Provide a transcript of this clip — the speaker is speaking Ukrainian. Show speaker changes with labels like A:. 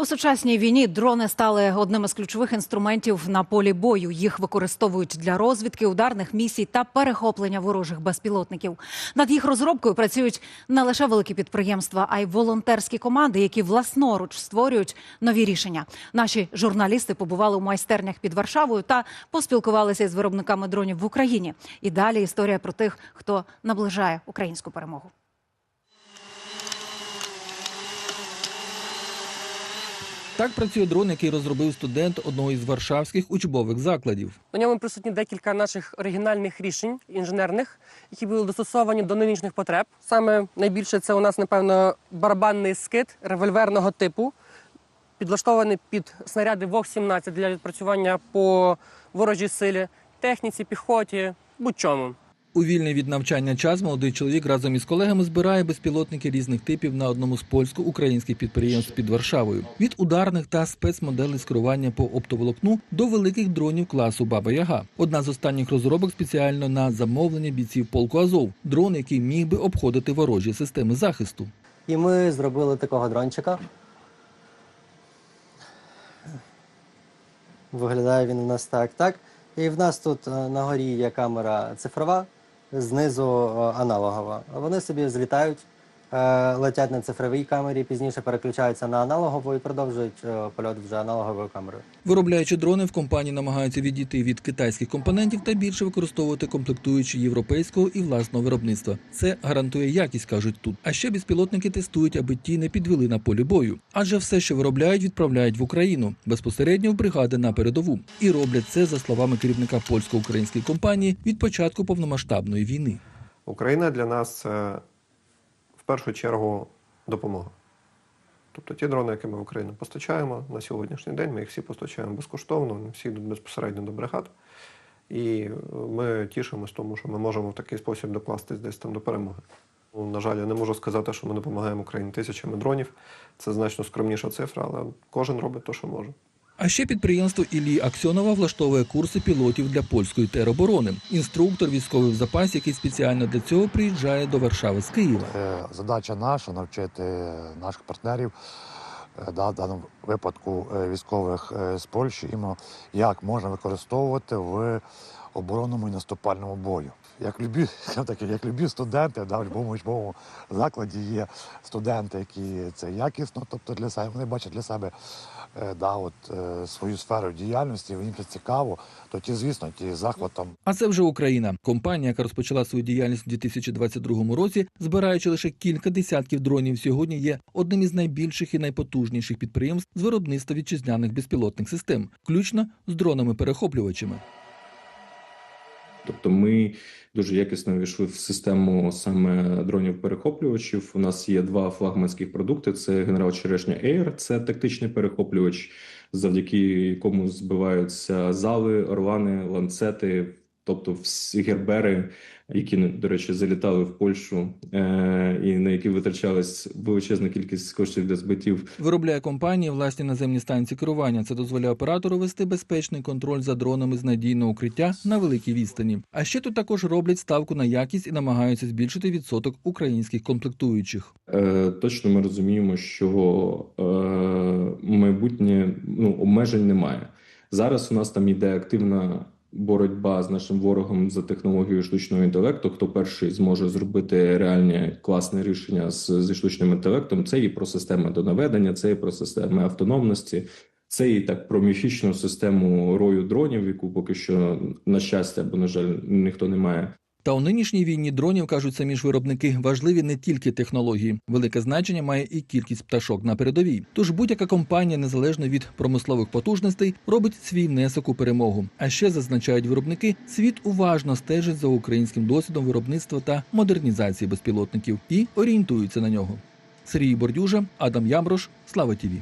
A: У сучасній війні дрони стали одним із ключових інструментів на полі бою. Їх використовують для розвідки, ударних місій та перехоплення ворожих безпілотників. Над їх розробкою працюють не лише великі підприємства, а й волонтерські команди, які власноруч створюють нові рішення. Наші журналісти побували у майстернях під Варшавою та поспілкувалися з виробниками дронів в Україні. І далі історія про тих, хто наближає українську перемогу.
B: Так працює дрон, який розробив студент одного із варшавських учбових закладів.
C: На ньому присутні декілька наших оригінальних рішень інженерних, які були достосовані до нинішніх потреб. Саме найбільше це у нас, напевно, барабанний скид револьверного типу, підлаштований під снаряди ВОГ-17 для відпрацювання по ворожій силі, техніці, піхоті, будь-чому.
B: У вільний від навчання час молодий чоловік разом із колегами збирає безпілотники різних типів на одному з польсько-українських підприємств під Варшавою. Від ударних та спецмоделей з керування по оптоволокну до великих дронів класу Баба Яга. Одна з останніх розробок спеціально на замовлення бійців полку Азов. Дрон, який міг би обходити ворожі системи захисту.
D: І ми зробили такого дрончика. Виглядає він у нас так, так. І в нас тут е, на горі є камера цифрова, знизу е, аналогова. Вони собі злітають, летять на цифровій камері, пізніше переключаються на аналогову і продовжують е, польот вже аналоговою камерою.
B: Виробляючи дрони, в компанії намагаються відійти від китайських компонентів та більше використовувати комплектуючі європейського і власного виробництва. Це гарантує якість, кажуть тут. А ще безпілотники тестують, аби ті не підвели на полі бою. Адже все, що виробляють, відправляють в Україну безпосередньо в бригади на передову. І роблять це за словами керівника польсько-української компанії від початку повномасштабної війни.
E: Україна для нас це першу чергу допомога. Тобто ті дрони, які ми в Україну постачаємо на сьогоднішній день, ми їх всі постачаємо безкоштовно, всі йдуть безпосередньо до бригад. І е, ми тішимось тому, що ми можемо в такий спосіб докластись десь там до перемоги. Ну, На жаль, я не можу сказати, що ми допомагаємо Україні тисячами дронів. Це значно скромніша цифра, але кожен робить те, що може.
B: А ще підприємство Ілії Аксьонова влаштовує курси пілотів для польської тероборони. Інструктор військовий в запасі, який спеціально для цього приїжджає до Варшави з Києва.
F: Е, Задача наша навчити наших партнерів, е, да, в даному випадку е, військових з Польщі, як можна використовувати в оборонному і наступальному бою. Як любі, так, як любі студенти, да, в будь-якому учбовому закладі є студенти, які це якісно, тобто для себе вони бачать для себе е, да, от, е, свою сферу діяльності, їм це цікаво, то ті, звісно, ті захватом
B: А це вже Україна. Компанія, яка розпочала свою діяльність у 2022 році, збираючи лише кілька десятків дронів, сьогодні є одним із найбільших і найпотужніших підприємств з виробництва вітчизняних безпілотних систем, включно з дронами-перехоплювачами.
G: Тобто ми дуже якісно війшли в систему саме дронів-перехоплювачів. У нас є два флагманських продукти: це генерал Черешня Air, це тактичний перехоплювач, завдяки якому збиваються зали, орлани, ланцети, тобто всі гербери, які до речі залітали в Польщу, е- і на які витрачалась величезна кількість коштів для збиттів
B: Виробляє компанія власні наземні станції керування. Це дозволяє оператору вести безпечний контроль за дронами з надійного укриття на великій відстані. А ще тут також роблять ставку на якість і намагаються збільшити відсоток українських комплектуючих.
G: Е, Точно ми розуміємо, що е, майбутнє ну, обмежень немає. Зараз у нас там йде активна боротьба з нашим ворогом за технологією штучного інтелекту. Хто перший зможе зробити реальне класне рішення з, зі штучним інтелектом? Це і про системи донаведення, це і про системи автономності. Це і так про міфічну систему рою дронів, яку поки що на щастя або на жаль ніхто не має.
B: Та у нинішній війні дронів кажуть самі ж виробники важливі не тільки технології, велике значення має і кількість пташок на передовій. Тож будь-яка компанія, незалежно від промислових потужностей, робить свій внесок у перемогу. А ще зазначають виробники, світ уважно стежить за українським досвідом виробництва та модернізації безпілотників і орієнтуються на нього. Сергій Бордюжа, Адам Ямброш, Слава Тіві.